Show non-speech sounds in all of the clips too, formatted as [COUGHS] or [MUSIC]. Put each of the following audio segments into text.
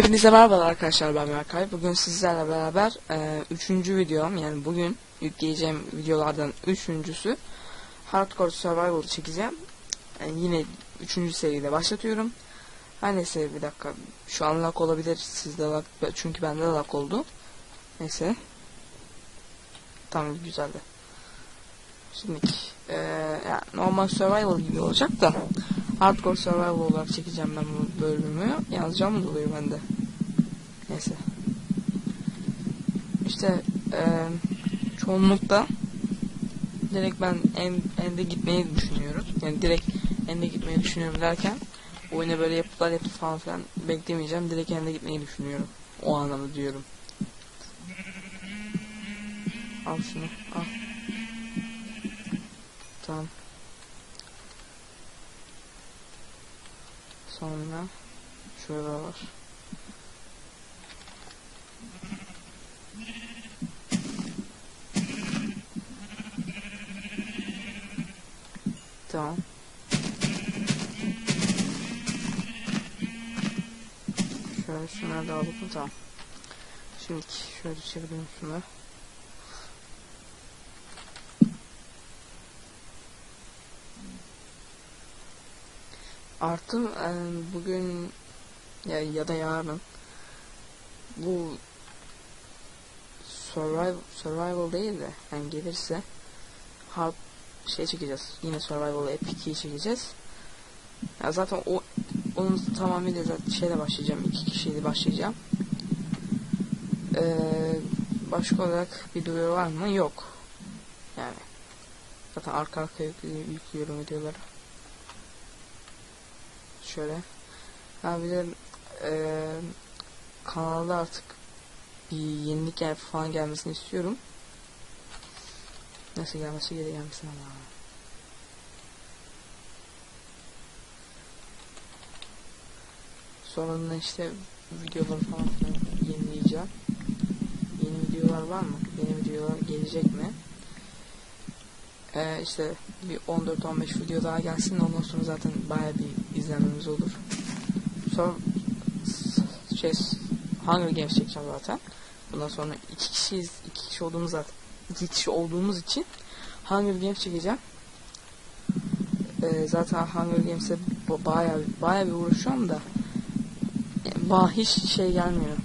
Hepinize merhaba arkadaşlar ben Berkay. Bugün sizlerle beraber e, üçüncü videom yani bugün yükleyeceğim videolardan üçüncüsü Hardcore Survival çekeceğim. E, yine üçüncü seride başlatıyorum. Her neyse bir dakika şu an lag olabilir sizde lag çünkü bende de lag oldu. Neyse. Tamam güzeldi. Şimdi e, yani normal survival gibi olacak da Hardcore Survival olarak çekeceğim ben bu bölümü. Yazacağım mı oluyor bende? Neyse. İşte e, çoğunlukla direkt ben en, ende gitmeyi düşünüyorum. Yani direkt ende gitmeyi düşünüyorum derken oyuna böyle yapılar yapıp falan filan beklemeyeceğim. Direkt ende gitmeyi düşünüyorum. O anlamda diyorum. Al şunu al. Tamam. Sonra şurada var. Tamam. Şöyle şunları da alalım tamam. Şimdi şöyle çevireyim şunu. Artı e, bugün ya, ya da yarın bu survival, survival değil de yani gelirse hard şey çekeceğiz. Yine survival epic 2'yi çekeceğiz. Ya zaten o onun tamamıyla zaten şeyle başlayacağım. iki kişiyle başlayacağım. Ee, başka olarak bir duyuru var mı? Yok. Yani zaten arka arkaya yüklüyorum videoları şöyle. Ha bir de e, kanalda artık bir yenilik gel falan gelmesini istiyorum. Nasıl gelmesi geri gelmesin ama. Sonra işte videoları falan yenileyeceğim. Yeni videolar var mı? Yeni videolar gelecek mi? Ee, işte bir 14-15 video daha gelsin ondan sonra zaten baya bir izlenmemiz olur. Sonra şey Hunger Games çekeceğim zaten. Bundan sonra iki kişiyiz, iki kişi olduğumuz zaten iki kişi olduğumuz için Hunger Games çekeceğim. Ee, zaten Hunger Games'e baya baya bir uğraşıyorum da bana hiç şey gelmiyor.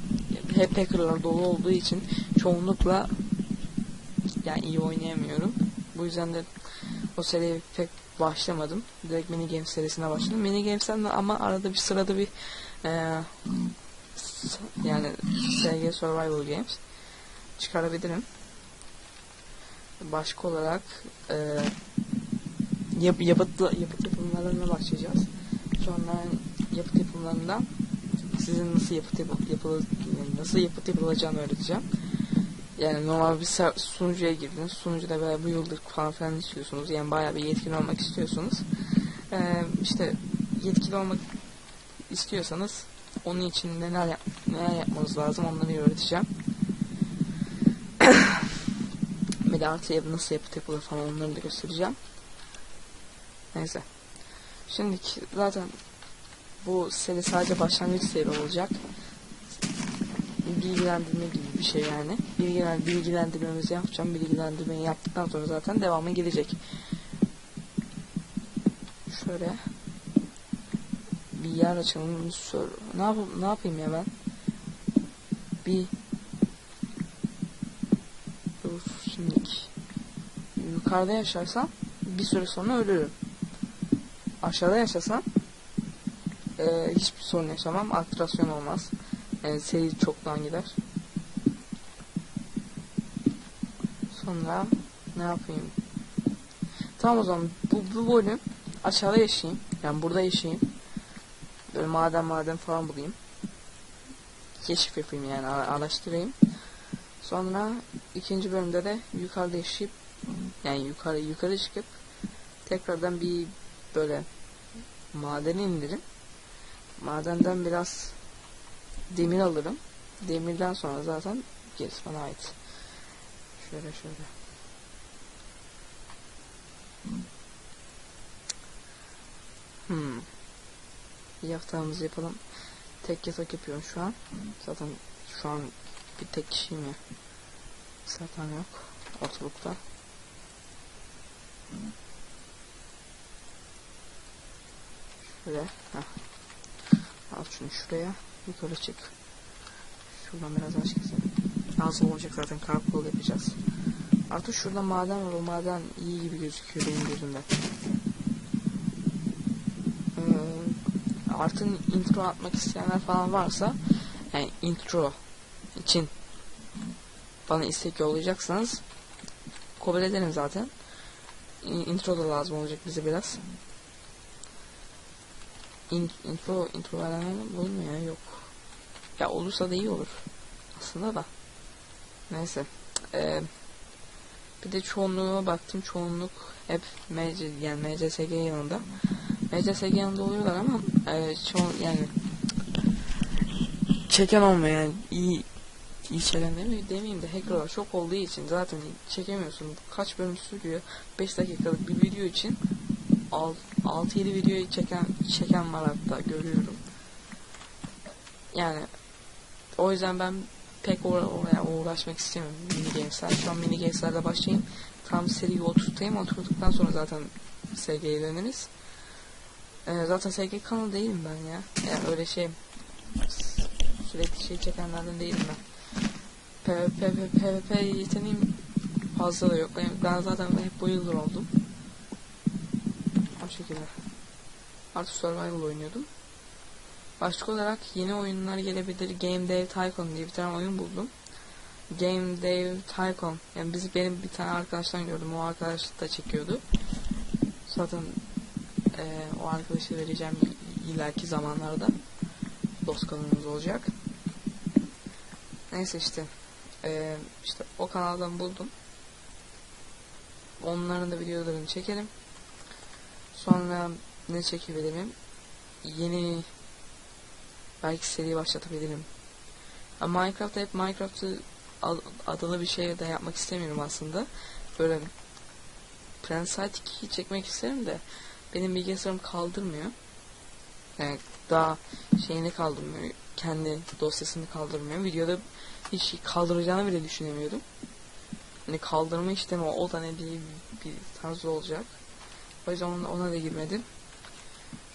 Hep hackerlar dolu olduğu için çoğunlukla yani iyi oynayamıyorum. Bu yüzden de o seriye pek başlamadım. Direkt mini games serisine başladım. Mini games'ten de ama arada bir sırada bir e, yani SG Survival Games çıkarabilirim. Başka olarak e, yap, yapıt, yapıt yapımlarına başlayacağız. Sonra yapıt yapımlarından sizin nasıl yapıt yapı, yapılı, nasıl yapıt yapılacağını öğreteceğim. Yani normal bir sunucuya girdiniz. Sunucuda böyle bu yıldır falan filan istiyorsunuz. Yani bayağı bir yetkili olmak istiyorsunuz. Ee, işte yetkili olmak istiyorsanız onun için neler, yap neler yapmanız lazım onları öğreteceğim. [COUGHS] bir de artı ev nasıl yapı yapılır falan onları da göstereceğim. Neyse. Şimdi zaten bu seri sadece başlangıç seri olacak bilgilendirme gibi bir şey yani. Bilgilen, bilgilendirmemizi yapacağım. Bilgilendirmeyi yaptıktan sonra zaten devamı gelecek. Şöyle bir yer açalım. Sor. Ne yap ne yapayım ya ben? Bir Dur şimdilik. Yukarıda yaşarsam bir süre sonra ölürüm. Aşağıda yaşasam e, hiçbir sorun yaşamam. Aktivasyon olmaz. Yani seri çoktan gider. Sonra ne yapayım? Tamam o zaman bu, bu bölüm aşağıda yaşayayım. Yani burada yaşayayım. Böyle maden maden falan bulayım. Keşif yapayım yani araştırayım. Sonra ikinci bölümde de yukarıda yaşayıp yani yukarı yukarı çıkıp tekrardan bir böyle madeni indirim. Madenden biraz demir alırım. Demirden sonra zaten gerisi bana ait. Şöyle şöyle. Hmm. Bir yaptığımızı yapalım. tek yatak yapıyorum şu an. Zaten şu an bir tek kişiyim ya. Zaten yok ortalıkta. Şöyle. Heh. Al şunu şuraya. Yukarı çık. Şuradan biraz aç keselim. Lazım olacak zaten carpool yapacağız. Artık şurada maden var. O maden iyi gibi gözüküyor benim gözümde. Ee, artık intro atmak isteyenler falan varsa yani intro için bana istek yollayacaksanız kabul ederim zaten. Intro da lazım olacak bize biraz. In, intro intro verenler olur? Yok. Ya olursa da iyi olur. Aslında da. Neyse. Ee, bir de çoğunluğuna baktım. Çoğunluk hep MC, yani MCSG yanında. MCSG yanında oluyorlar ama e, çoğun yani çeken olmayan iyi iyi çeken demeyeyim, demeyeyim de hackerlar çok olduğu için zaten çekemiyorsun. Kaç bölüm sürüyor? 5 dakikalık bir video için 6-7 videoyu çeken çeken var hatta görüyorum. Yani o yüzden ben pek or- oraya uğraşmak istemiyorum mini gamesler. Şu an mini gameslerle başlayayım. Tam seriyi oturtayım. Oturduktan sonra zaten SG'ye döneriz. Ee, zaten SG kanalı değilim ben ya. Yani öyle şey sürekli şey çekenlerden değilim ben. PvP, PvP, yeteneğim fazla da yok. Ben zaten hep bu yıldır oldum. Şekilde. Artı Survival oynuyordum. Başka olarak yeni oyunlar gelebilir. Game Dev Tycoon diye bir tane oyun buldum. Game Dev Tycoon. Yani biz benim bir tane arkadaştan gördüm. O arkadaş da çekiyordu. Zaten eee, o arkadaşı vereceğim ileriki zamanlarda. Dost kanalımız olacak. Neyse işte. Eee, işte o kanaldan buldum. Onların da videolarını çekelim. Sonra ne çekebilirim? Yeni belki seri başlatabilirim. Minecraft'ta hep Minecraft'ı ad- adını bir şey de yapmak istemiyorum aslında. Böyle Plansite 2'yi çekmek isterim de benim bilgisayarım kaldırmıyor. Yani daha şeyini kaldırmıyor. Kendi dosyasını kaldırmıyor. Videoda hiç kaldıracağını bile düşünemiyordum. Hani kaldırma işlemi o da ne diye bir tarz olacak. O yüzden ona, ona da girmedim.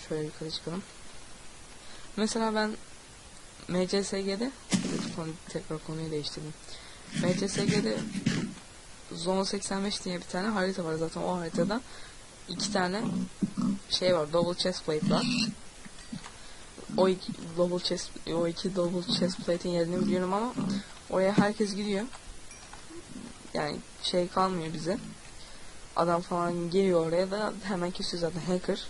Şöyle yukarı çıkalım. Mesela ben MCSG'de tekrar konuyu değiştirdim. MCSG'de Zone 85 diye bir tane harita var zaten o haritada iki tane şey var double chest plate var. O iki double chest o iki double chest plate'in yerini biliyorum ama oraya herkes gidiyor. Yani şey kalmıyor bize. Adam falan geliyor oraya da hemen kesiyor zaten hacker.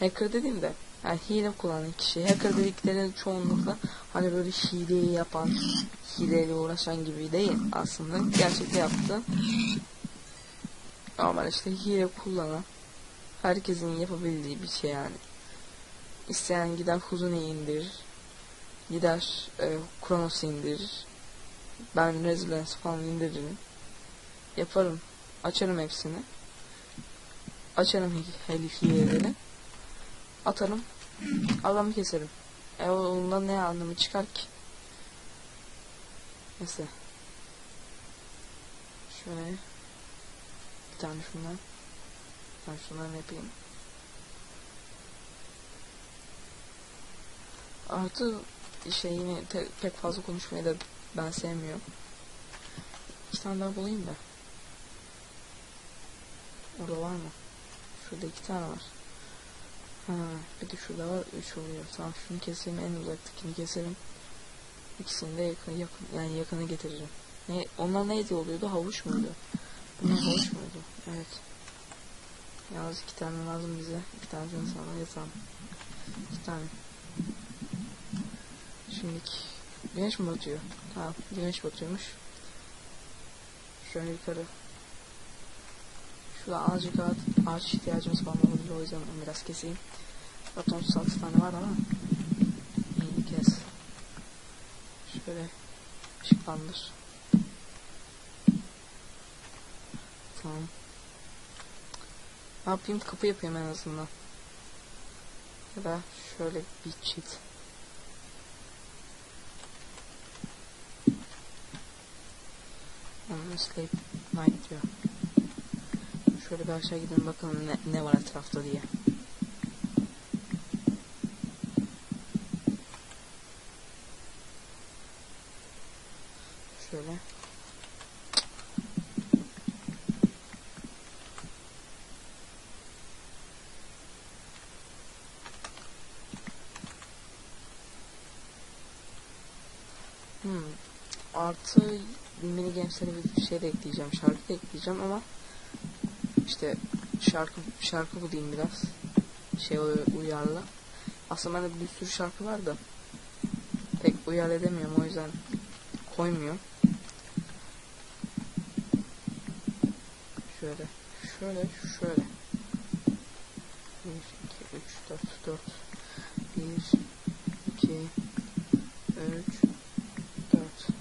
Hacker dediğimde yani hile kullanan kişi. Hacker dedikleri çoğunlukla hani böyle hileyi yapan, hileyle uğraşan gibi değil aslında. Gerçekte yaptı. Ama işte hile kullanan herkesin yapabildiği bir şey yani. İsteyen gider Huzune'yi indirir. Gider e, Kronos'u indirir. Ben Resilience falan indiririm. Yaparım. Açarım hepsini. Açarım heli hileleri. Atarım. Adamı keserim. E ondan ne anlamı çıkar ki? Neyse. Şöyle. Bir tane şundan. Ben şundan yapayım. Artı şey yine pek fazla konuşmayı da ben sevmiyorum. İki tane daha bulayım da. Orada var mı? Şurada iki tane var. Ha, bir de şurada var. Üç oluyor. Tamam şunu keseyim. En uzaktakini keserim. İkisini de yakın, yakın yani yakını getiririm. Ne, onlar neydi oluyordu? Havuç muydu? Bunlar havuç muydu? Evet. Yalnız iki tane lazım bize. Bir tanesini sana yazalım. İki tane. Şimdiki güneş mi batıyor? Tamam güneş batıyormuş. Şöyle yukarı. Şurada azıcık ağaç, ağaç ihtiyacımız var olabilir o yüzden onu biraz keseyim. Zaten 36 tane var ama yeni kes. Şöyle ışıklandır. Tamam. Ne yapayım? Kapı yapayım en azından. Ya da şöyle bir çit. Honestly, night diyor. Şöyle bir aşağı gidelim bakalım ne, ne var etrafta diye. Şöyle. Hmm. Artı mini games'lere bir şey de ekleyeceğim. Şarkı da ekleyeceğim ama işte şarkı şarkı bulayım biraz. Şey uy- uyarla. Aslında bende bir sürü şarkı var da pek uyar edemiyorum o yüzden koymuyorum. Şöyle, şöyle, şöyle. 1, 2, 3, 4, 4. 1, 2, 3, 4.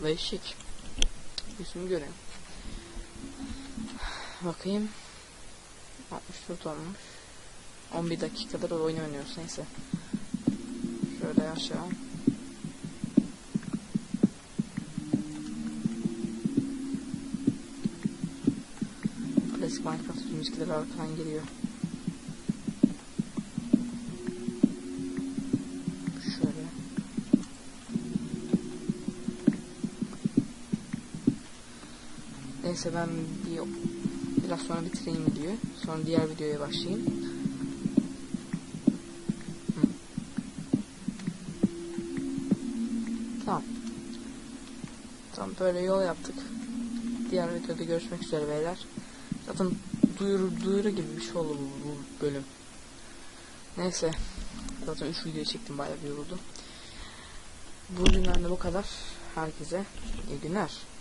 Al değişik. Yüzümü göreyim. Bakayım. 64 olmuş. 11 dakikadır oyun oynuyoruz neyse. Şöyle aşağı. Klasik Minecraft müzikleri arkadan geliyor. Şöyle. Neyse ben bir biraz sonra bitireyim videoyu. Sonra diğer videoya başlayayım. Hı. Tamam. Tamam böyle yol yaptık. Diğer videoda görüşmek üzere beyler. Zaten duyuru, duyuru gibi bir şey oldu bu, bu bölüm. Neyse. Zaten 3 video çektim bayağı bir yoruldum. Bugünden de bu kadar. Herkese iyi günler.